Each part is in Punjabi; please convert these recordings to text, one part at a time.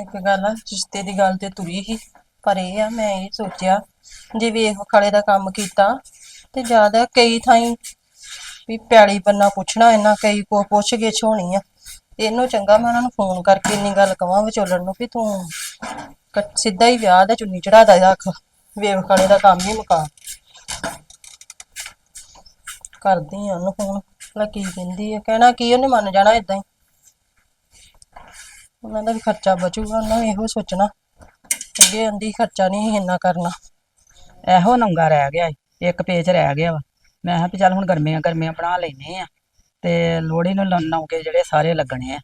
ਇੱਕ ਗੱਲ ਆ, ਰਿਸ਼ਤੇ ਦੀ ਗੱਲ ਤੇ ਤੁਰੀ ਹੀ ਪਰ ਇਹ ਆ, ਮੈਂ ਇਹ ਸੋਚਿਆ ਜੇ ਵੇਖ ਖੜੇ ਦਾ ਕੰਮ ਕੀਤਾ ਤੇ ਜ਼ਿਆਦਾ ਕਈ ਥਾਈਂ ਵੀ ਪਿਆਲੀ ਬੰਨਾ ਪੁੱਛਣਾ ਇਹਨਾਂ ਕਈ ਕੋ ਪੁੱਛ ਗਿੱਛ ਹੋਣੀ ਆ। ਇਹਨੂੰ ਚੰਗਾ ਮੈਂ ਉਹਨਾਂ ਨੂੰ ਫੋਨ ਕਰਕੇ ਇੰਨੀ ਗੱਲ ਕਵਾਂ ਵਿਚੋਲਣ ਨੂੰ ਵੀ ਤੂੰ ਕ- ਸਿੱਧਾ ਹੀ ਵਿਆਹ ਦਾ ਚੁੰਨੀ ਚੜਾਦਾ ਰੱਖ, ਵੇਖ ਖੜੇ ਦਾ ਕੰਮ ਹੀ ਮੁਕਾ। ਕਰਦੀ ਆ ਉਹਨੂੰ ਫੋਨ, ਭਲਾ ਕੀ ਕਹਿੰਦੀ ਆ, ਕਹਿਣਾ ਕੀ ਉਹਨੇ ਮੰਨ ਜਾਣਾ ਇਦਾਂ ਹੀ। ਉਹਨਾਂ ਦਾ ਵੀ ਖਰਚਾ ਬਚੂਗਾ ਉਹਨਾਂ ਨੇ ਇਹੋ ਸੋਚਣਾ। ਅੱਗੇ ਆਂਦੀ ਖਰਚਾ ਨਹੀਂ ਇੰਨਾ ਕਰਨਾ। ਇਹੋ ਨੰਗਾ ਰਹਿ ਗਿਆ ਈ, ਇੱਕ ਪੇਜ ਰਹਿ ਗਿਆ ਵਾ। ਮੈਂ ਕਿਹਾ ਵੀ ਚੱਲ ਹੁਣ ਗਰਮੀਆਂ ਗਰਮੀਆਂ ਬਣਾ ਲੈਨੇ ਆ। ਤੇ ਲੋਹੜੀ ਨੂੰ ਲ- ਨੌਕੇ ਜਿਹੜੇ ਸਾਰੇ ਲੱਗਣੇ ਆ।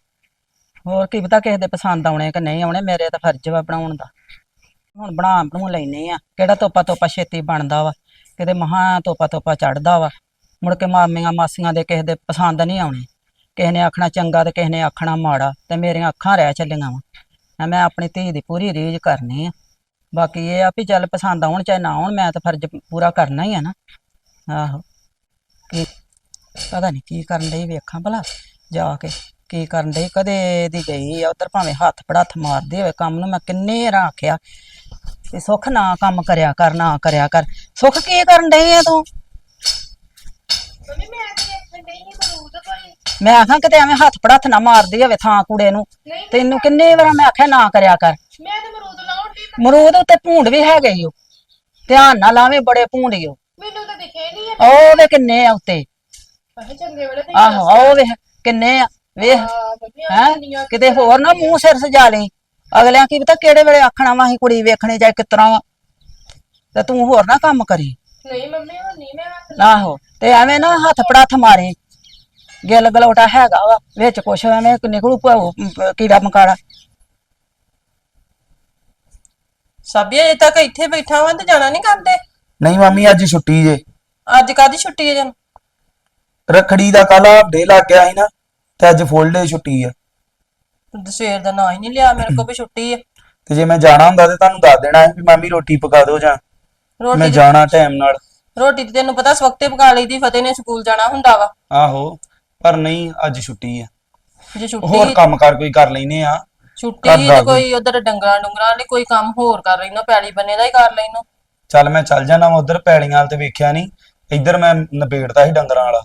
ਹੋਰ ਕੀ ਪਤਾ ਕਿਸੇ ਦੇ ਪਸੰਦ ਆਉਣੇ ਕਿ ਨਹੀਂ ਆਉਣੇ ਮੇਰੇ ਤਾਂ ਫਰਜ਼ ਵਾ ਬਣਾਉਣ ਦਾ। ਹੁਣ ਬਣਾ ਬਣੂ ਲੈਨੇ ਆ। ਕਿਹੜਾ ਤੋਪਾ ਤੋਪਾ ਛੇਤੀ ਬਣਦਾ ਵਾ? ਕਿਤੇ ਮਹਾ ਤੋਪਾ ਤੋਪਾ ਚੜਦਾ ਵਾ। ਮੁੜ ਕੇ ਮਾਮੀਆਂ ਮਾਸੀਆਂ ਦੇ ਕਿਸੇ ਦੇ ਪਸੰਦ ਨਹੀਂ ਆਉਣੇ। ਕਿਸੇ ਨੇ ਆਖਣਾ ਚੰਗਾ ਤੇ ਕਿਸੇ ਨੇ ਆਖਣਾ ਮਾੜਾ ਤੇ ਮੇਰੀਆਂ ਅੱਖਾਂ ਰਹਿ ਚੱਲੀਆਂ ਵਾ। ਮੈਂ ਆਪਣੀ ਧੀ ਦੀ ਪੂਰੀ ਰੀਝ ਕਰਨੀ ਆ। ਬਾਕੀ ਇਹ ਆ ਵੀ ਚੱਲ ਪਸੰਦ ਆਉਣ ਚਾਹੇ ਨਾ ਆਉਣ, ਮੈਂ ਤਾਂ ਫਰਜ਼ ਪੂਰਾ ਕਰਨਾ ਹੀ ਆ ਨਾ। ਆਹੋ। ਕੀ ਪਤਾ ਨਹੀਂ ਕੀ ਕਰਨ ਡਈ ਵੇਖਾਂ ਭਲਾ, ਜਾ ਕੇ ਕੀ ਕਰਨ ਡਈ, ਕਦੇ ਦੀ ਗਈ ਆ, ਉਧਰ ਭਾਵੇਂ ਹੱਥ ਪੜਾਥ ਮਾਰਦੇ ਹੋਏ ਕੰਮ ਨੂੰ ਮੈਂ ਕਿੰਨੇ ਵਾਰ ਆਖਿਆ ਵੀ ਸੁੱਖ ਨਾ ਕੰਮ ਕਰਿਆ ਕਰ, ਨਾ ਕਰਿਆ ਕਰ। ਸੁੱਖ ਕੀ ਕਰਨ ਡਈ ਆ ਤੂੰ? ਮੈਂ ਆਖਾਂ ਕਿਤੇ ਐਵੇਂ ਹੱਥ ਪੜਾਥ ਨਾ ਮਾਰਦੀ ਹੋਵੇ ਥਾਂ ਕੂੜੇ ਨੂੰ। ਤੈਨੂੰ ਕਿੰਨੇ ਵਾਰ ਮੈਂ ਆਖਿਆ ਨਾ ਕਰਿਆ ਕਰ। ਮੈਂ ਤੇ ਮਰੂਦ ਲਾਉਣ ਦੀ ਮਰੂਦ ਉੱਤੇ ਭੂੰਡ ਵੀ ਹੈਗੇ ਈ ਓ। ਧਿਆਨ ਨਾਲ ਲਾਵੇਂ ਬੜੇ ਭੂੰਡ ਈ ਓ। ਮੈਨੂੰ ਤਾਂ ਦਿਖੇ ਨਹੀਂ ਹੈ ਉਹ ਵੇ ਕਿੰਨੇ ਆ ਉੱਤੇ। ਮੈਂ ਚੰਗੇ ਵੇਲੇ ਤੇ ਆਹੋ ਉਹ ਵੇ ਕਿੰਨੇ ਆ। ਵੇਖ ਹੈ ਕਿਤੇ ਹੋਰ ਨਾ ਮੂੰਹ ਸਿਰ ਸਜਾ ਲਈ। ਅਗਲਿਆਂ ਕੀ ਪਤਾ ਕਿਹੜੇ ਵੇਲੇ ਆਖਣਾ ਵਾ ਅਸੀਂ ਕੁੜੀ ਵੇਖਣੇ ਜਾਂ ਕਿਤਰਾ ਵਾ। ਤੇ ਤੂੰ ਹੋਰ ਨਾ ਕੰਮ ਕਰੀ। ਨਹੀਂ ਮੰਮੀ ਹੁਣ ਨਹੀਂ ਮੈਂ ਆਹੋ ਤੇ ਐਵੇਂ ਨਾ ਹੱਥ ਪੜਾਥ ਮਾਰੇ। ਗਿੱਲ ਗਲੋਟਾ ਹੈਗਾ ਵਾ ਵਿੱਚ ਕੁਛ ਐਵੇਂ ਨਿਕਲੂ ਭਾਉ ਕੀੜਾ ਮਕਾੜਾ। ਸਾਬੀ ਅਜੇ ਤੱਕ ਇੱਥੇ ਬੈਠਾ ਵਾਂ ਤੇ ਜਾਣਾ ਨਹੀਂ ਕਰਦੇ? ਨਹੀਂ ਮਾਮੀ ਅੱਜ ਛੁੱਟੀ ਜੇ। ਅੱਜ ਕਾਦੀ ਛੁੱਟੀ ਹੈ ਜਨ? ਰਖੜੀ ਦਾ ਕੱਲ ਡੇ ਲੱਗ ਗਿਆ ਸੀ ਨਾ ਤੇ ਅੱਜ ਫੁੱਲ ਡੇ ਛੁੱਟੀ ਆ। ਸਵੇਰ ਦਾ ਨਾਂ ਹੀ ਨਹੀਂ ਲਿਆ ਮੇਰੇ ਕੋਲ ਵੀ ਛੁੱਟੀ ਹੈ ਤੇ ਜੇ ਮੈਂ ਜਾਣਾ ਹੁੰਦਾ ਤੇ ਤੁਹਾਨੂੰ ਦੱਸ ਦੇਣਾ ਸੀ ਵੀ ਮਾਮੀ ਰੋਟੀ ਪਕਾ ਦਿਓ ਜਾਂ। ਮੈਂ ਰੋਟੀ ਜਾਣਾ ਟਾਈਮ ਨਾਲ। ਰੋਟੀ ਤੇ ਤੈਨੂੰ ਪਤਾ ਸਵਖਤੇ ਪਕਾ ਲਈ ਦੀ ਫਤਿਹ ਨੇ ਸਕੂਲ ਜਾਣਾ ਹੁੰਦਾ ਵਾ। ਆਹੋ। ਪਰ ਨਹੀਂ ਅੱਜ ਛੁੱਟੀ ਆ। ਜੇ ਹੋਰ ਛੁੱਟੀ ਕੰਮ ਕਰ ਕੋਈ ਕਰ ਲੈਨੇ ਆ। ਛੁੱਟੀ ਹੀ ਤੇ ਕੋਈ। ਉਧਰ ਡੰਗਰਾਂ ਡੁੰਗਰਾਂ ਲਈ ਕੋਈ ਕੰਮ ਹੋਰ ਕਰ ਲੈਣਾ ਪੈਲੀ ਬੰਨੇ ਦਾ ਹੀ ਕਰ ਲੈਣਾ ਚੱਲ ਮੈਂ ਚੱਲ ਜਾਣਾ ਮੈਂ ਉਧਰ ਪੈਲੀਆਂ ਵਾਲ ਤੇ ਵੇਖਿਆ ਨਹੀਂ ਇੱਧਰ ਮੈਂ ਨਿਬੇੜਤਾ ਸੀ ਡੰਗਰਾਂ ਵਾਲਾ।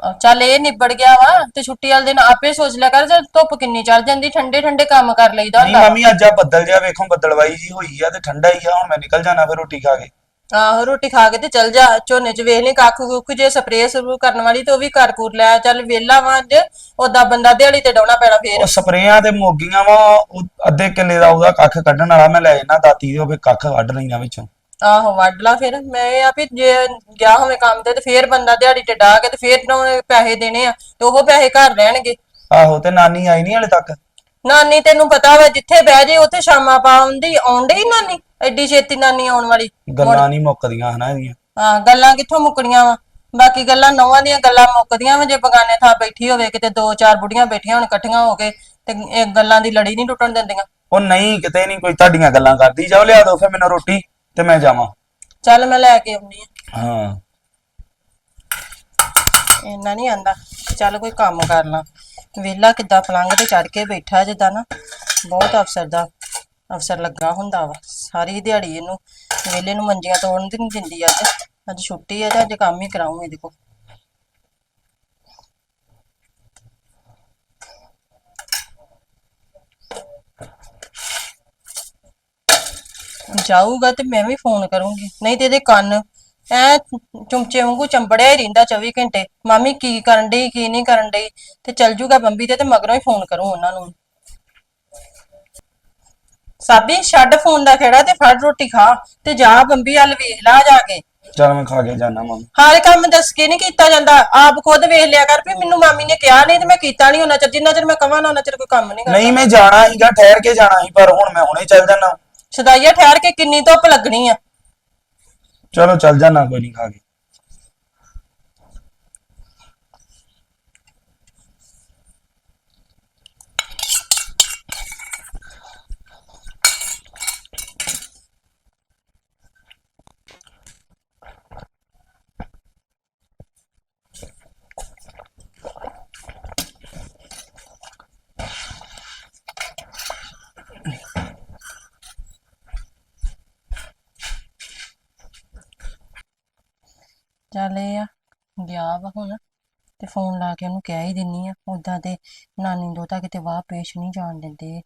ਅਹ ਚੱਲ ਇਹ ਨਿਬੜ ਗਿਆ ਵਾ ਤੇ ਛੁੱਟੀ ਵਾਲੇ ਦਿਨ ਆਪੇ ਸੋਚ ਲਿਆ ਕਰ ਜਦ ਧੁੱਪ ਕਿੰਨੀ ਚੜ ਜਾਂਦੀ ਠੰਡੇ ਠੰਡੇ ਕੰਮ ਕਰ ਲਈਦਾ ਨਹੀਂ ਹੁੰਦਾ। ਮਾਮੀ ਅੱਜ ਆ ਬੱਦਲ ਜਿਹਾ ਵੇਖੋ ਬੱਦਲਵਾਈ ਜੀ ਹੋਈ ਆ ਤੇ ਠੰਡਾ ਹੀ ਆ ਹੁਣ ਮੈਂ ਨਿਕਲ ਜਾਣਾ ਫਿਰ ਰੋਟੀ ਖਾ ਕੇ। ਆਹੋ ਰੋਟੀ ਖਾ ਕੇ ਤੇ ਚੱਲ ਜਾ ਝੋਨੇ 'ਚ ਵੇਖ ਲਈ ਕੱਖ ਕੁੱਖ ਜੇ ਸਪਰੇਅ ਸ਼ੁਰੂ ਕਰਨ ਵਾਲੀ ਤੇ ਉਹ ਵੀ ਕਰ ਕੁਰ ਲਿਆ ਚੱਲ ਵੇਲਾ ਵਾ ਅੱਜ ਓਦਾਂ ਬੰਦਾ ਦਿਹਾੜੀ ਤੇ ਡਾਉਣਾ ਪੈਣਾ ਫੇਰ। ਉਹ ਸਪਰੇਆਂ ਤੇ ਮੋਗੀਆਂ ਵਾ ਉਹ ਅੱਧੇ ਕਿੱਲੇ ਦਾ ਉਹਦਾ ਕੱਖ ਕੱਢਣ ਵਾਲਾ ਮੈਂ ਲੈ ਜਾਣਾ ਦਾਤੀ ਦੇ ਉਹ ਵੀ ਕੱਖ ਕੱਢ ਲੈਣਾ ਵਿੱਚੋਂ। ਆਹੋ ਵੱਢ ਲਾ ਫਿਰ। ਮੈਂ ਇਹ ਆ ਵੀ ਜੇ ਗਿਆ ਹੋਵੇ ਕੰਮ ਤੇ ਤੇ ਫੇਰ ਬੰਦਾ ਦਿਹਾੜੀ ਤੇ ਡਾ ਕੇ ਤੇ ਫੇਰ ਨਾ ਉਹਨੇ ਪੈਸੇ ਦੇਣੇ ਆ ਤੇ ਉਹ ਪੈਸੇ ਘਰ ਰਹਿਣਗੇ। ਆਹੋ ਤੇ ਨਾਨੀ ਆਈ ਨਹੀਂ ਹਲੇ ਤੱਕ? ਨਾਨੀ ਤੈਨੂੰ ਪਤਾ ਵਾ ਜਿੱਥੇ ਬਹਿ ਜੇ ਉੱਥੇ ਸ਼ਾਮਾਂ ਪਾਉਂਦੀ ਆਉਂਦੀ ਹੀ ਨਾਨੀ? ਐਡੀ ਛੇਤੀ ਨਾਨੀ ਆਉਣ ਵਾਲੀ। ਗੱਲਾਂ ਨਹੀਂ ਮੁੱਕਦੀਆਂ ਹਨਾ ਇਹਦੀਆਂ। ਹਾਂ ਗੱਲਾਂ ਕਿੱਥੋਂ ਮੁੱਕਣੀਆਂ ਵਾ? ਬਾਕੀ ਗੱਲਾਂ ਨੌਵਾਂ ਦੀਆਂ ਗੱਲਾਂ ਮੁੱਕਦੀਆਂ ਵਾ ਜੇ ਬਗਾਨੇ ਥਾਂ ਬੈਠੀ ਹੋਵੇ ਕਿਤੇ ਦੋ ਚਾਰ ਬੁੜੀਆਂ ਬੈਠੀਆਂ ਹੋਣ ਇਕੱਠੀਆਂ ਹੋ ਕੇ ਤੇ ਇਹ ਗੱਲਾਂ ਦੀ ਲੜੀ ਨਹੀਂ ਟੁੱਟਣ ਦਿੰਦੀਆਂ। ਉਹ ਨਹੀਂ ਕਿਤੇ ਨਹੀਂ ਕੋਈ ਤੁਹਾਡੀਆਂ ਗੱਲਾਂ ਕਰਦੀ। ਜਾਓ ਲਿਆ ਦਿਓ ਫਿਰ ਮੈਨੂੰ ਰੋਟੀ ਤੇ ਮੈਂ ਜਾਵਾਂ। ਚੱਲ ਮੈਂ ਲੈ ਕੇ ਆਉਣੀ ਆ ਹਾਂ। ਇੰਨਾ ਨਹੀਂ ਆਂਦਾ। ਚੱਲ ਕੋਈ ਕੰਮ ਕਰ ਲਾਂ। ਵਿਹਲਾ ਕਿੱਦਾਂ ਪਲੰਘ ਤੇ ਚੜ ਕੇ ਬੈਠਾ ਜਿੱਦਾਂ ਨਾ। ਬਹੁਤ ਅਫਸਰ ਦਾ ਅਫਸਰ ਲੱਗਾ ਹੁੰਦਾ ਵਾ। ਸਾਰੀ ਦਿਹਾੜੀ ਇਹਨੂੰ ਵੇਲੇ ਨੂੰ ਮੰਜੀਆਂ ਤੋੜਨ ਦੀ ਨਹੀਂ ਦਿੰਦੀ ਅੱਜ। ਅੱਜ ਛੁੱਟੀ ਹੈ ਤੇ ਅੱਜ ਕੰਮ ਹੀ ਕਰਾਉਂ ਇਹਦੇ ਕੋਲ। ਜਾਊਗਾ ਤੇ ਮੈਂ ਵੀ ਫੋਨ ਕਰੂੰਗੀ। ਨਹੀਂ ਤੇ ਇਹਦੇ ਕੰਨ ਐ ਚੁੰਮਚੇ ਵਾਂਗੂ ਚੰਬੜਿਆ ਹੀ ਰਹਿੰਦਾ 24 ਘੰਟੇ। ਮਾਮੀ ਕੀ ਕਰਨ ਡਈ, ਕੀ ਨਹੀਂ ਕਰਨ ਡਈ? ਤੇ ਚੱਲ ਜੂਗਾ ਬੰਬੀ ਤੇ ਤੇ ਮਗਰੋਂ ਹੀ ਫੋਨ ਕਰੂੰ ਉਹਨਾਂ ਨੂੰ। ਸਾਬੀ ਛੱਡ ਫੋਨ ਦਾ ਖੇੜਾ ਤੇ ਫੜ ਰੋਟੀ ਖਾ ਤੇ ਜਾ ਬੰਬੀ ਵੱਲ ਵੇਖ ਲਾ ਜਾ ਕੇ। ਚਲ ਮੈਂ ਖਾ ਕੇ ਜਾਣਾ ਮੰਮੀ। ਹਾਲ ਕੰਮ ਦੱਸ ਕੇ ਨਹੀਂ ਕੀਤਾ ਜਾਂਦਾ। ਆਪ ਖੁਦ ਵੇਖ ਲਿਆ ਕਰ ਵੀ ਮੈਨੂੰ ਮਾਮੀ ਨੇ ਕਿਹਾ ਨਹੀਂ ਤੇ ਮੈਂ ਕੀਤਾ ਨਹੀਂ ਉਹਨਾਂ ਚਿਰ। ਜਿੰਨਾ ਚਿਰ ਮੈਂ ਕਵਾਂ ਨਾ ਉਹਨਾਂ ਚਿਰ ਕੋਈ ਕੰਮ ਨਹੀਂ ਕਰਦਾ। ਨਹੀਂ ਮੈਂ ਜਾਣਾ ਸੀਗਾ ਠਹਿਰ ਕੇ ਜਾਣਾ ਸੀ ਪਰ ਹੁਣ ਮੈਂ ਹੁਣੇ ਚੱਲ ਜਾਣਾ ਸਦਾਈਆ ਠਹਿਰ ਕੇ ਕਿੰਨੀ ਧੁੱਪ ਲੱਗਣੀ ਆ। ਚਲੋ ਚੱਲ ਜਾਣਾ ਕੋਈ ਨਹੀਂ ਖਾ ਕੇ। ਚੱਲ ਇਹ ਆ, ਗਿਆ ਵਾ ਹੁਣ, ਤੇ ਫੋਨ ਲਾ ਕੇ ਉਹਨੂੰ ਕਹਿ ਹੀ ਦਿੰਨੀ ਆ ਉਦਾਂ ਤੇ ਨਾਨੀ ਦੋਤਾ ਕਿਤੇ ਵਾਹ ਪੇਸ਼ ਨਹੀਂ ਜਾਣ ਦਿੰਦੇ।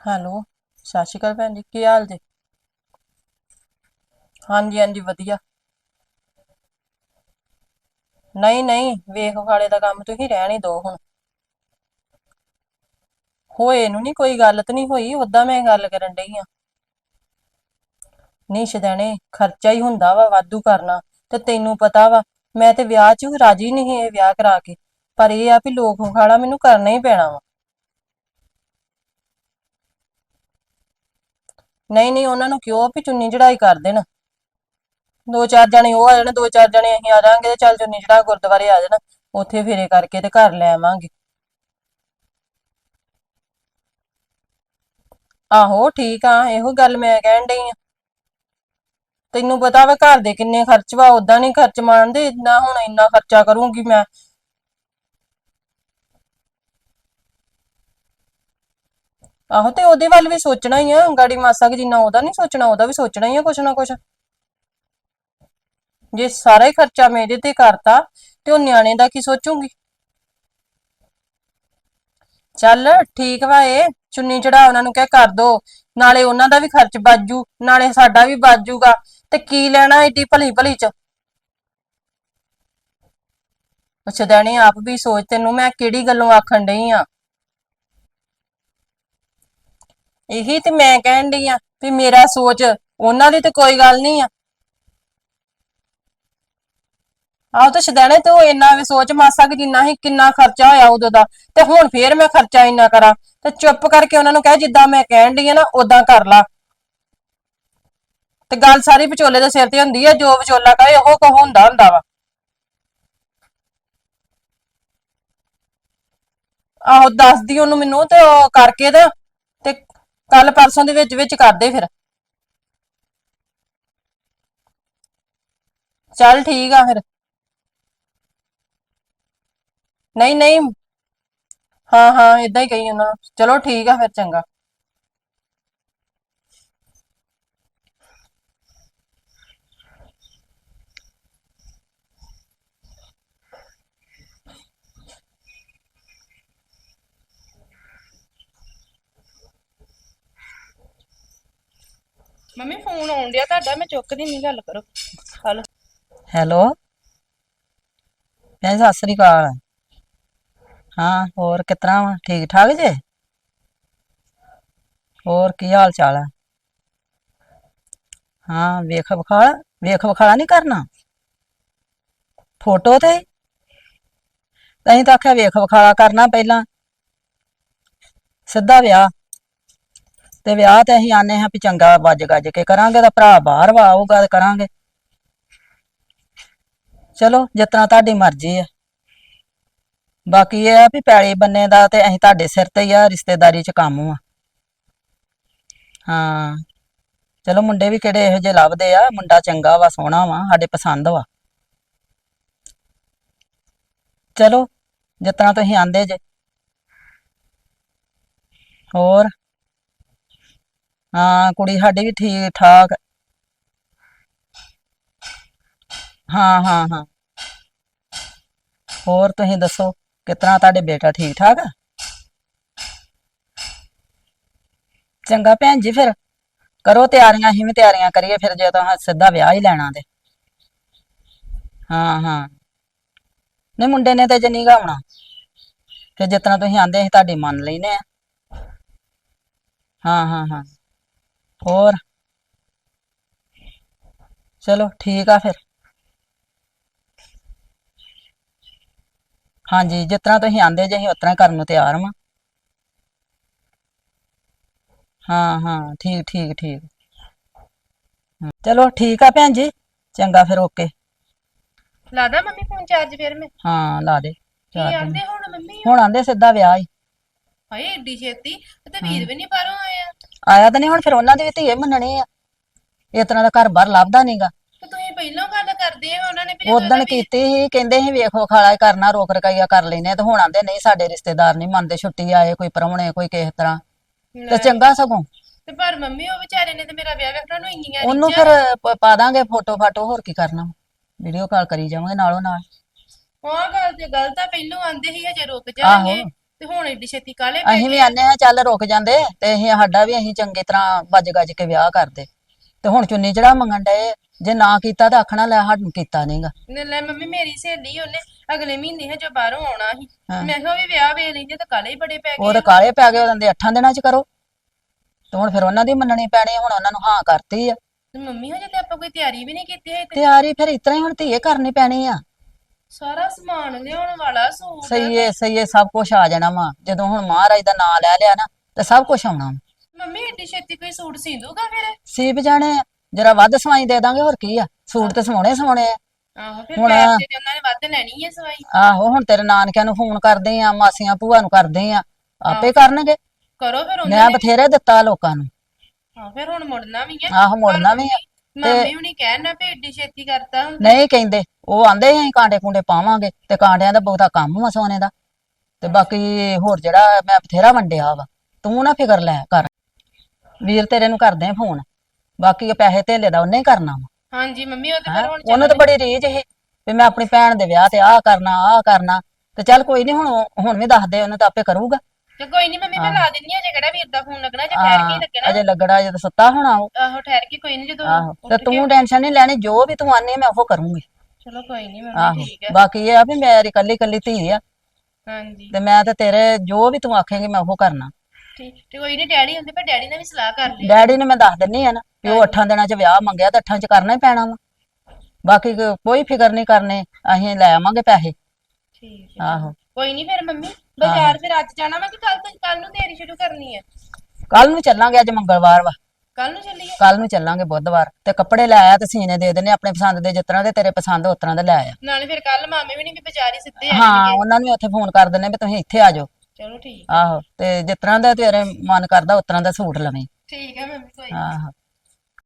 ਹੈਲੋ, ਸਤਿ ਸ਼੍ਰੀ ਅਕਾਲ ਭੈਣ ਜੀ, ਕੀ ਹਾਲ ਜੀ? ਹਾਂਜੀ ਹਾਂਜੀ, ਵਧੀਆ। ਨਹੀਂ ਨਹੀਂ, ਵੇਖ ਖਾਲੇ ਦਾ ਕੰਮ ਤੁਸੀਂ ਰਹਿਣ ਹੀ ਦੋ ਹੁਣ। ਹੋਏ ਨੂੰ ਨਹੀਂ ਕੋਈ ਗੱਲ ਤੇ ਨਹੀਂ ਹੋਈ ਉਦਾਂ ਮੈਂ ਗੱਲ ਕਰਨ ਡਈ ਆ। ਨਹੀਂ ਸ਼ਦੈਣੇ, ਖਰਚਾ ਹੀ ਹੁੰਦਾ ਵਾ ਵਾਧੂ ਕਰਨਾ, ਤੇ ਤੈਨੂੰ ਪਤਾ ਵਾ, ਮੈਂ ਤੇ ਵਿਆਹ 'ਚ ਰਾਜੀ ਨਹੀਂ ਇਹ ਵਿਆਹ ਕਰਾ ਕੇ, ਪਰ ਇਹ ਆ ਵੀ ਲੋਕ ਖਾਲਾ ਮੈਨੂੰ ਕਰਨਾ ਹੀ ਪੈਣਾ ਵਾ। ਨਹੀਂ ਨਹੀਂ, ਉਹਨਾਂ ਨੂੰ ਕਿਉਂ ਵੀ ਚੁੰਨੀ ਚੜਾਈ ਕਰ ਦੇਣ? ਦੋ ਚਾਰ ਜਣੇ ਉਹ ਆ ਜਾਣ, ਦੋ ਚਾਰ ਜਣੇ ਅਸੀਂ ਆ ਜਾਾਂਗੇ ਤੇ ਚੱਲ ਚੁੰਨੀ ਚੜਾ ਗੁਰਦੁਆਰੇ ਆ ਜਾਣਾ, ਉੱਥੇ ਫੇਰੇ ਕਰਕੇ ਤੇ ਘਰ ਲੈ ਆਵਾਂਗੇ। ਆਹੋ, ਠੀਕ ਆ, ਇਹੋ ਗੱਲ ਮੈਂ ਕਹਿਣ ਡਈ ਆ। ਤੈਨੂੰ ਪਤਾ ਵਾ ਘਰ ਦੇ ਕਿੰਨੇ ਖਰਚ ਵਾ ਉਦਾਂ ਨਹੀਂ ਖਰਚ ਮਾਣਦੇ ਇੰਨਾ ਹੁਣ ਇੰਨਾ ਖਰਚਾ ਕਰੂੰਗੀ ਮੈਂ। ਆਹੋ, ਤੇ ਉਹਦੇ ਵੱਲ ਵੀ ਸੋਚਣਾ ਹੀ ਆ, ਗਾੜੀ ਮਾਸਾ ਕਿ ਜਿੰਨਾ ਉਹਦਾ ਨਹੀਂ ਸੋਚਣਾ, ਉਹਦਾ ਵੀ ਸੋਚਣਾ ਹੀ ਆ ਕੁਛ ਨਾ ਕੁਛ। ਜੇ ਸਾਰਾ ਹੀ ਖਰਚਾ ਮੇਰੇ ਤੇ ਕਰਤਾ, ਤੇ ਉਹ ਨਿਆਣੇ ਦਾ ਕੀ ਸੋਚੂਗੀ? ਚੱਲ ਠੀਕ ਵਾ ਇਹ, ਚੁੰਨੀ ਚੜਾ ਉਹਨਾਂ ਨੂੰ ਕਹਿ ਕਰ ਦੋ, ਨਾਲੇ ਉਹਨਾਂ ਦਾ ਵੀ ਖਰਚ ਬਾਜੂ ਨਾਲੇ ਸਾਡਾ ਵੀ ਬਾਜੂਗਾ ਤੇ ਕੀ ਲੈਣਾ ਏਡੀ ਭਲੀ ਭਲੀ ਚ? ਅੱਛਾ ਦੇਣੀ, ਆਪ ਵੀ ਸੋਚ ਤੈਨੂੰ ਮੈਂ ਕਿਹੜੀ ਗੱਲੋਂ ਆਖਣ ਡਈ ਆ? ਇਹੀ ਤੇ ਮੈਂ ਕਹਿਣ ਡਈ ਆ ਵੀ ਮੇਰਾ ਸੋਚ, ਉਹਨਾਂ ਦੀ ਤੇ ਕੋਈ ਗੱਲ ਨਹੀਂ ਆ। ਆਹ ਤਾਂ ਸ਼ਦੈਣੇ ਤੂੰ ਇੰਨਾ ਵੀ ਸੋਚ ਮਾਸਾ ਕਿ ਜਿੰਨਾ ਹੀ ਕਿੰਨਾ ਖਰਚਾ ਹੋਇਆ ਉਦੋਂ ਦਾ। ਤੇ ਹੁਣ ਫੇਰ ਮੈਂ ਖਰਚਾ ਇੰਨਾ ਕਰਾਂ। ਤੇ ਚੁੱਪ ਕਰਕੇ ਉਹਨਾਂ ਨੂੰ ਕਹਿ, ਜਿੱਦਾਂ ਮੈਂ ਕਹਿਣ ਡਈ ਆ ਨਾ ਉਦਾਂ ਕਰ ਲਾ। ਤੇ ਗੱਲ ਸਾਰੀ ਵਿਚੋਲੇ ਦੇ ਸਿਰ ਤੇ ਹੁੰਦੀ ਆ, ਜੋ ਵਿਚੋਲਾ ਕਹੇ, ਉਹ ਕੋ ਹੁੰਦਾ ਹੁੰਦਾ ਵਾ। ਆਹੋ ਦੱਸਦੀ ਉਹਨੂੰ ਮੈਨੂੰ ਤੇ ਉਹ ਕਰਕੇ ਤੇ ਤੇ ਕੱਲ ਪਰਸੋਂ ਦੇ ਵਿੱਚ ਵਿੱਚ ਕਰਦੇ ਫਿਰ। ਚੱਲ ਠੀਕ ਆ ਫਿਰ। ਨਹੀਂ ਨਹੀਂ। ਹਾਂ ਹਾਂ ਇਦਾਂ ਹੀ ਕਹੀ ਉਹਨਾਂ ਨੂੰ। ਚਲੋ ਠੀਕ ਆ ਫਿਰ ਚੰਗਾ। ਮੰਮੀ ਫੋਨ ਆਉਣ ਡਿਆ ਤੁਹਾਡਾ ਮੈਂ ਚੁੱਕਦੀ ਨਹੀਂ ਗੱਲ ਕਰੋ। Hello hello? ਭੈਣ ਸਤਿ ਸ੍ਰੀ ਅਕਾਲ। ਹਾਂ, ਹੋਰ ਕਿਤਨਾ ਵਾ? ਠੀਕ ਠਾਕ ਜੇ? ਹੋਰ ਕੀ ਹਾਲ ਚਾਲ ਆ? ਹਾਂ, ਵੇਖ ਵਿਖਾਲਾ ਵੇਖ ਵਿਖਾਲਾ ਨਹੀਂ ਕਰਨਾ? ਫੋਟੋ ਤੇ? ਤੈਂ ਤਾਂ ਆਖਿਆ ਵੇਖ ਵਿਖਾਲਾ ਕਰਨਾ ਪਹਿਲਾਂ। ਸਿੱਧਾ ਵਿਆਹ। ਤੇ ਵਿਆਹ ਤੇ ਅਸੀਂ ਆਨੇ ਹਾਂ ਵੀ ਚੰਗਾ ਵੱਜ ਗੱਜ ਕੇ ਕਰਾਂਗੇ, ਤਾਂ ਭਰਾ ਬਾਹਰ ਵਾ, ਆਊਗਾ ਤੇ ਕਰਾਂਗੇ। ਚਲੋ ਜਿਤਨਾ ਤੁਹਾਡੀ ਮਰਜ਼ੀ ਆ। ਬਾਕੀ ਇਹ ਆ ਵੀ ਪੈਲੀ ਬੰਨੇ ਦਾ ਤੇ ਅਸੀਂ ਤੁਹਾਡੇ ਸਿਰ ਤੇ ਹੀ ਆ, ਰਿਸ਼ਤੇਦਾਰੀ ਚ ਕੰਮ ਆ ਹਾਂ। ਚਲੋ ਮੁੰਡੇ ਵੀ ਕਿਹੜੇ ਇਹੋ ਜਿਹੇ ਲੱਭਦੇ ਆ, ਮੁੰਡਾ ਚੰਗਾ ਵਾ, ਸੋਹਣਾ ਵਾ, ਸਾਡੇ ਪਸੰਦ ਵਾ। ਚਲੋ, ਜਿਸ ਤਰ੍ਹਾਂ ਤੁਸੀਂ ਆਂਦੇ ਜੇ। ਹੋਰ? ਹਾਂ, ਕੁੜੀ ਸਾਡੀ ਵੀ ਠੀਕ ਠਾਕ ਹਾਂ ਹਾਂ ਹਾਂ। ਹੋਰ ਤੁਸੀਂ ਦੱਸੋ? ਕਿਤਨਾ ਤੁਹਾਡੇ ਬੇਟਾ ਠੀਕ ਠਾਕ ਆ? ਚੰਗਾ ਭੈਣ ਜੀ ਫਿਰ। ਕਰੋ ਤਿਆਰੀਆਂ, ਅਸੀਂ ਵੀ ਤਿਆਰੀਆਂ ਕਰੀਏ ਫਿਰ ਜੇ ਤਾਂ ਸਿੱਧਾ ਵਿਆਹ ਹੀ ਲੈਣਾ ਤੇ। ਹਾਂ ਹਾਂ। ਨਹੀਂ, ਮੁੰਡੇ ਨੇ ਤੇ ਜਨੀ ਗਾਉਣਾ। ਫਿਰ ਜਿਤਨਾ ਤੁਸੀਂ ਆਂਦੇ ਸੀ ਤੁਹਾਡੀ ਮੰਨ ਲੈਨੇ ਆ। ਹਾਂ ਹਾਂ ਹਾਂ। ਹੋਰ? ਚਲੋ, ਠੀਕ ਆ ਫਿਰ। ਹਾਂਜੀ ਜਿਸ ਤਰ੍ਹਾਂ ਤੁਸੀਂ ਆਂਦੇ ਜੇ ਅਸੀਂ ਉਸ ਤਰ੍ਹਾਂ ਕਰਨ ਨੂੰ ਤਿਆਰ ਹਾਂ ਹਾਂ ਹਾਂ ਠੀਕ ਠੀਕ ਠੀਕ। ਹਾਂ, ਚਲੋ ਠੀਕ ਆ ਭੈਣ ਜੀ ਚੰਗਾ ਫਿਰ ਓਕੇ। ਲਾਦਾ ਮੰਮੀ ਫੋਨ ਚਾਰਜ ਫਿਰ ਮੈਂ? ਹਾਂ ਲਾ ਦੇ ਕੀ ਚਾਰ ਦਿਨ। ਆਂਦੇ ਹੁਣ ਮੰਮੀ? ਹੁਣ ਆਂਦੇ ਸਿੱਧਾ ਵਿਆਹ ਹੀ ਹਾਏ ਏਡੀ ਛੇਤੀ? ਤੇ ਵੀਰ ਵੀ ਨਹੀਂ ਬਾਹਰੋਂ ਆਇਆ। ਆਇਆ ਤਾਂ ਨਹੀਂ ਹੁਣ ਫਿਰ ਉਹਨਾਂ ਦੀ ਵੀ ਧੀਏ ਮੰਨਣੀ ਆ। ਇਸ ਤਰ੍ਹਾਂ ਦਾ ਘਰ ਬਾਹਰ ਲੱਭਦਾ ਨਹੀਂਗਾ ਤੇ ਤੁਸੀਂ ਪਹਿਲਾਂ ਗੱਲ ਕਰਦੇ ਹੋ ਉਹਨਾਂ ਨੇ ਵੀ ਜਦੋਂ ਉਦਣ ਕੀਤੀ ਸੀ ਕਹਿੰਦੇ ਸੀ ਵੇਖੋ ਖਾਲਾ ਕਰਨਾ ਰੋਕ ਰਕਾਈਆ ਕਰ ਲੈਨੇ ਆ ਤੇ ਹੁਣ ਆਂਦੇ ਨਹੀਂ ਸਾਡੇ ਰਿਸ਼ਤੇਦਾਰ ਨਹੀਂ ਮੰਨਦੇ ਛੁੱਟੀ ਆਏ ਕੋਈ ਪ੍ਰਾਹੁਣੇ ਕੋਈ ਕਿਸੇ ਤਰ੍ਹਾਂ। ਤੇ ਚੰਗਾ ਸਗੋਂ। ਤੇ ਪਰ ਮੰਮੀ ਉਹ ਵਿਚਾਰੇ ਨੇ ਤੇ ਮੇਰਾ ਵਿਆਹ ਵੇਖਣਾ ਨੂੰ ਇੰਨੀਆਂ ਉਹਨੂੰ ਫਿਰ ਪ- ਪਾ ਦਾਂਗੇ ਫੋਟੋ ਫਾਟੋ ਹੋਰ ਕੀ ਕਰਨਾ। ਵੀਡੀਓ ਕਾਲ ਕਰੀ ਜਾਵਾਂਗੇ ਨਾਲੋਂ ਨਾਲ। ਉਹ ਗੱਲ ਤੇ ਗਲਤ ਆ ਪਹਿਲੋਂ ਆਂਦੇ ਸੀ ਹਜੇ ਰੁਕ ਜਾਣਗੇ। ਤੇ ਹੁਣ ਏਡੀ ਛੇਤੀ ਕਾਲੇ ਅਸੀਂ ਵੀ ਆਨੇ ਆ ਚੱਲ ਰੁਕ ਜਾਂਦੇ ਤੇ ਅਸੀਂ ਸਾਡਾ ਵੀ ਅਸੀਂ ਚੰਗੀ ਤਰ੍ਹਾਂ ਵੱਜ ਗੱਜ ਕੇ ਵਿਆਹ ਕਰਦੇ। ਤੇ ਹੁਣ ਚੁੰਨੀ ਚੜਾ ਮੰਗਣ ਡਏ। ਜੇ ਨਾ ਕੀਤਾ ਤਾਂ ਆਖਣਾ ਲੈ ਸਾਨੂੰ ਕੀਤਾ ਨਹੀਂਗਾ ਨੇ ਲੈ ਮੰਮੀ ਮੇਰੀ ਸਹੇਲੀ ਉਹਨੇ ਅਗਲੇ ਮਹੀਨੇ ਹਜੇ ਬਾਹਰੋਂ ਆਉਣਾ ਸੀ। ਹਾਂ। ਮੈਂ ਕਿਹਾ ਉਹ ਵੀ ਵਿਆਹ ਵੇ ਲੈਂਦੇ ਤਾਂ ਕਾਲੇ ਹੀ ਬੜੇ ਪੈ ਉਹ ਗਏ ਤਾਂ ਕਾਲੇ ਪੈ ਗਏ ਉਹਨਾਂ ਦੇ 8 ਦਿਨਾਂ ਚ ਕਰੋ। ਤੇ ਹੁਣ ਫਿਰ ਉਹਨਾਂ ਦੀ ਮੰਨਣੀ ਪੈਣੀ ਹੁਣ ਉਹਨਾਂ ਨੂੰ ਹਾਂ ਕਰਤੀ ਆ। ਤੇ ਮੰਮੀ ਹਜੇ ਤੇ ਆਪਾਂ ਕੋਈ ਤਿਆਰੀ ਵੀ ਨਹੀਂ ਕੀਤੀ ਹੈ ਤਿਆਰੀ ਫਿਰ ਇਤਨਾ ਹੀ ਹੁਣ ਧੀਏ ਕਰਨੀ ਪੈਣੀ ਆ। ਸਾਰਾ ਸਮਾਨ ਲਿਆਉਣ ਵਾਲਾ ਸੂਟ। ਸਹੀ ਏ ਸਹੀ ਏ ਸਭ ਕੁਝ ਆ ਜਾਣਾ ਵਾ। ਜਦੋਂ ਹੁਣ ਮਹਾਰਾਜ ਦਾ ਨਾਮ ਲੈ ਲਿਆ ਨਾ ਤੇ ਸਭ ਕੁਝ ਆਉਣਾ। ਮੰਮੀ ਏਡੀ ਛੇਤੀ ਕੋਈ ਸੂਟ ਸੀ ਦੂਗਾ ਫਿਰ? ਸੀਪ ਜਾਣੇ ਆ, ਜਰਾ ਵੱਧ ਸਵਾਈ ਦੇ ਦਾਂਗੇ ਹੋਰ ਕੀ ਆ? ਸੂਟ ਤੇ ਸਵਾਉਣੇ ਸਵਾਉਣੇ ਆ। ਆਹੋ ਫਿਰ ਹੁਣ- ਪੈਸੇ ਤੇ ਉਹਨਾਂ ਨੇ ਵੱਧ ਲੈਣੀ ਹੈ ਸਵਾਈ। ਆਹੋ ਹੁਣ ਤੇਰੇ ਨਾਨਕਿਆਂ ਨੂੰ ਫੋਨ ਕਰਦੇ ਆ ਮਾਸੀਆਂ ਭੂਆ ਨੂੰ ਕਰਦੇ ਆ ਆਪੇ ਕਰਨਗੇ। ਕਰੋ ਫਿਰ ਉਹਨਾਂ ਮੈਂ ਨੇ। ਬਥੇਰੇ ਦਿੱਤਾ ਲੋਕਾਂ ਨੂੰ। ਹਾਂ ਫਿਰ ਹੁਣ ਮੁੜਨਾ ਵੀ ਹੈ ਆਹੋ ਮੁੜਨਾ ਵੀ ਆ। ਮੰਮੀ ਹੁਣੀ ਕਹਿਣਾ ਵੀ ਏਡੀ ਛੇਤੀ ਕਰਤਾ ਨਹੀਂ ਕਹਿੰਦੇ ਉਹ ਆਂਦੇ ਅਸੀਂ ਕਾਂਡੇ ਕੁੰਡੇ ਪਾਵਾਂਗੇ ਤੇ ਕਾਂਡਿਆਂ ਦਾ ਬਹੁਤਾ ਕੰਮ ਵਾ ਸੋਨੇ ਦਾ। ਤੇ ਬਾਕੀ ਹੋਰ ਜਿਹੜਾ ਮੈਂ ਬਥੇਰਾ ਵੰਡਿਆ ਵਾ ਤੂੰ ਨਾ ਫਿਕਰ ਲੈ ਕਰ। ਵੀਰ ਤੇਰੇ ਨੂੰ ਕਰਦੇ ਆ ਫੋਨ। ਬਾਕੀ ਇਹ ਪੈਸੇ ਧੇਲੇ ਦਾ ਉਹਨੇ ਹੀ ਕਰਨਾ ਵਾ। ਹਾਂਜੀ ਮੰਮੀ ਉਹ ਤੇ ਹੈਂ? ਫਿਰ ਹੁਣ ਉਹਨੂੰ ਤਾਂ ਬੜੀ ਰੀਝ ਇਹ ਵੀ ਮੈਂ ਆਪਣੀ ਭੈਣ ਦੇ ਵਿਆਹ ਤੇ ਆਹ ਕਰਨਾ ਆਹ ਕਰਨਾ ਤੇ ਚੱਲ ਕੋਈ ਨਹੀਂ ਹੁਣ ਉਹ- ਹੁਣ ਵੀ ਦੱਸ ਦੇ ਉਹਨੂੰ ਤਾਂ ਆਪੇ ਕਰੂਗਾ। ਤੇ ਕੋਈ ਨਹੀਂ ਮੰਮੀ ਮੈਂ ਲਾ ਦਿੰਨੀ ਆ ਜੇ ਕਿਹੜਾ ਵੀਰ ਦਾ ਫੋਨ ਲੱਗਣਾ ਜੇ ਠਹਿਰ ਕੇ ਹੀ ਲੱਗਣਾ। ਅਜੇ ਲੱਗੜਾ ਜਦ ਸੁੱਤਾ ਹੋਣਾ ਉਹ। ਆਹੋ ਠਹਿਰ ਕੇ ਕੋਈ ਨਹੀਂ ਜਦੋਂ ਆਹੋ ਤੇ ਤੂੰ ਟੈਨਸ਼ਨ ਨਹੀਂ ਲੈਣੀ ਜੋ ਵੀ ਤੂੰ ਆਨੀ ਮੈਂ ਉਹ ਕਰੂੰਗੀ। ਚਲੋ ਕੋਈ ਨਹੀਂ ਆਹੋ ਮੰਮੀ ਠੀਕ ਹੈ ਬਾਕੀ ਇਹ ਆ ਵੀ ਮੇਰੀ ਕੱਲੀ ਕੱਲੀ ਧੀ ਆ। ਹਾਂਜੀ। ਤੇ ਮੈਂ ਤੇ ਤੇਰੇ ਜੋ ਵੀ ਤੂੰ ਆਖੇਂਗੀ ਮੈਂ ਉਹ ਕਰਨਾ। ਠੀਕ ਤੇ ਕੋਈ ਨਹੀਂ ਡੈਡੀ ਹੁੰਦੇ ਪਰ ਡੈਡੀ ਨੇ ਵੀ ਸਲਾਹ ਕਰ ਲਈ ਡੈਡੀ ਨੇ ਮੈਂ ਦੱਸ ਦਿੰਨੀ ਆ ਨਾ ਵੀ ਉਹ ਅੱਠਾਂ ਦਿਨਾਂ ਚ ਵਿਆਹ ਮੰਗਿਆ ਤੇ ਅੱਠਾਂ ਚ ਕਰਨਾ ਹੀ ਪੈਣਾ ਵਾ। ਬਾਕੀ ਕੋ- ਕੋਈ ਫਿਕਰ ਨਹੀਂ ਕਰਨੇ ਅਸੀਂ ਲੈ ਆਵਾਂਗੇ ਪੈਸੇ। ਠੀਕ ਹੈ। ਆਹੋ। ਕੋਈ ਨਹੀਂ ਫਿਰ ਮੰਮੀ ਬਾਜ਼ਾਰ ਫਿਰ ਅੱਜ ਜਾਣਾ ਵਾ ਕਿ ਕੱਲ ਤੋਂ ਕੱਲ ਨੂੰ ਤਿਆਰੀ ਸ਼ੁਰੂ ਕਰਨੀ ਹੈ ਕੱਲ ਨੂੰ ਚੱਲਾਂਗੇ ਅੱਜ ਮੰਗਲਵਾਰ ਵਾ। ਕੱਲ ਨੂੰ ਚੱਲੀਏ? ਕੱਲ ਨੂੰ ਚੱਲਾਂਗੇ ਬੁੱਧਵਾਰ। ਤੇ ਕੱਪੜੇ ਲੈ ਆਇਆ ਤੇ ਸੀਨੇ ਦੇ ਦੇਣੇ ਆਪਣੇ ਪਸੰਦ ਦੇ ਜਿਸ ਤਰ੍ਹਾਂ ਦੇ ਤੇਰੇ ਪਸੰਦ ਉਸ ਤਰ੍ਹਾਂ ਦੇ ਲੈ ਆਇਆ ਨਾਲੇ ਫਿਰ ਕੱਲ ਮਾਮੇ ਵੀ ਨਹੀਂ ਵੀ ਬਾਜ਼ਾਰ ਹੀ ਸਿੱਧੇ ਹਾਂ ਆਣਗੇ ਉਹਨਾਂ ਨੂੰ ਵੀ ਉੱਥੇ ਫੋਨ ਕਰ ਦਿੰਨੇ ਵੀ ਤੁਸੀਂ ਇੱਥੇ ਆ ਜਾਓ। ਚਲੋ ਠੀਕ ਆਹੋ ਤੇ ਜਿਸ ਤਰ੍ਹਾਂ ਦਾ ਤੇਰੇ ਮਨ ਕਰਦਾ ਉਸ ਤਰ੍ਹਾਂ ਦਾ ਸੂਟ ਲਵੇਂ ਠੀਕ ਹੈ ਮੰਮੀ ਕੋਈ ਨੀ। ਆਹੋ